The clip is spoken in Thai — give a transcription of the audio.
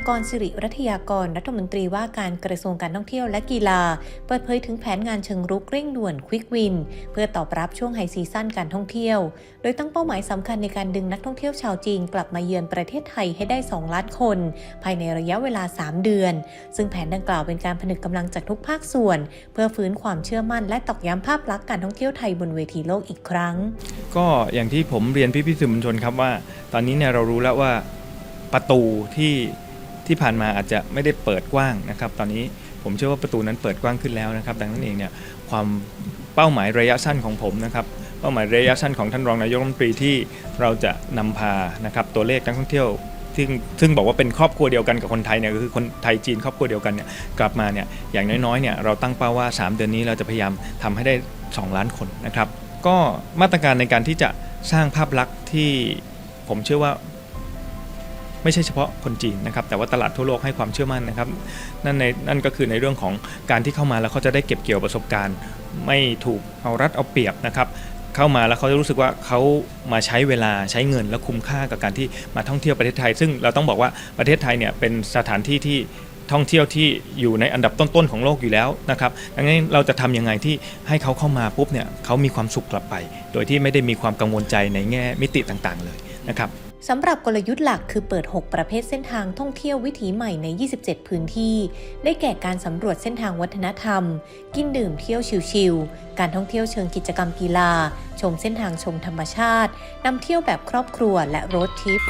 ากรสิริรัตยากร รัฐมนตรีว่าการกระทรวงการท่องเที่ยวและกีฬา เปิดเผยถึงแผนงานเชิงรุกเร่งด่วนควิกวิน เพื่อตอบรับช่วงไฮซีซั่นการท่องเที่ยว โดยตั้งเป้าหมายสำคัญในการดึงนักท่องเที่ยวชาวจีนกลับมาเยือนประเทศไทยให้ได้ 2 ล้านคน ภายในระยะเวลา 3 เดือน ซึ่งแผนดังกล่าวเป็นการผนึกกำลังจากทุกภาคส่วน เพื่อฟื้นความเชื่อมั่นและตอกย้ำภาพลักษณ์การท่องเที่ยวไทยบนเวทีโลกอีกครั้ง ก็อย่างที่ผมเรียนพี่พี่ๆสื่อมวลชนครับว่า ตอนนี้เนี่ยเรารู้แล้วว่าประตูที่ ที่ผ่านมาอาจจะไม่ได้เปิดกว้างนะครับ ตอนนี้ผมเชื่อว่าประตูนั้นเปิดกว้างขึ้นแล้วนะครับ ดังนั้นเองเนี่ยความเป้าหมายระยะสั้นของผมนะครับเป้าหมายระยะสั้นของท่านรองนายกรัฐมนตรีที่เราจะนำพานะครับตัวเลขนักท่องเที่ยวซึ่งซึ่งบอกว่าเป็นครอบครัวเดียวกันกับคนไทยเนี่ยก็คือคนไทยจีนครอบครัวเดียวกันเนี่ยกลับมาเนี่ยอย่างน้อยๆเนี่ยเราตั้งเป้าว่า 3 เดือนนี้เราจะพยายามทำให้ได้ 2 ล้านคนนะครับ ก็มาตรการในการที่จะสร้างภาพลักษณ์ที่ผมเชื่อว่า ไม่ใช่เฉพาะคนจีนนะครับแต่ว่าตลาดทั่วโลกให้ความเชื่อมั่นนะครับนั่นในนั่นก็คือในเรื่องของการที่เข้ามาแล้วเขาจะได้เก็บเกี่ยวประสบการณ์ ไม่ถูกเอารัดเอาเปรียบนะครับเข้ามาแล้วเขาจะรู้สึกว่าเขามาใช้เวลาใช้เงินและคุ้มค่ากับการที่มาท่องเที่ยวประเทศไทย ซึ่งเราต้องบอกว่าประเทศไทยเนี่ยเป็นสถานที่ที่ท่องเที่ยวที่อยู่ในอันดับต้นๆของโลกอยู่แล้วนะครับดังนั้นเราจะทำยังไงที่ให้เขาเข้ามาปุ๊บเนี่ยเขามีความสุขกลับไป โดยที่ไม่ได้มีความกังวลใจในแง่มิติต่างๆเลยนะครับ สำหรับกลยุทธ์หลักคือเปิด 6 ประเภทเส้นทางท่องเที่ยววิถีใหม่ใน 27 พื้นที่ ได้แก่การสำรวจเส้นทางวัฒนธรรม กินดื่มเที่ยวชิลๆ การท่องเที่ยวเชิงกิจกรรมกีฬา ชมเส้นทางชมธรรมชาติ นำเที่ยวแบบครอบครัวและรถทริป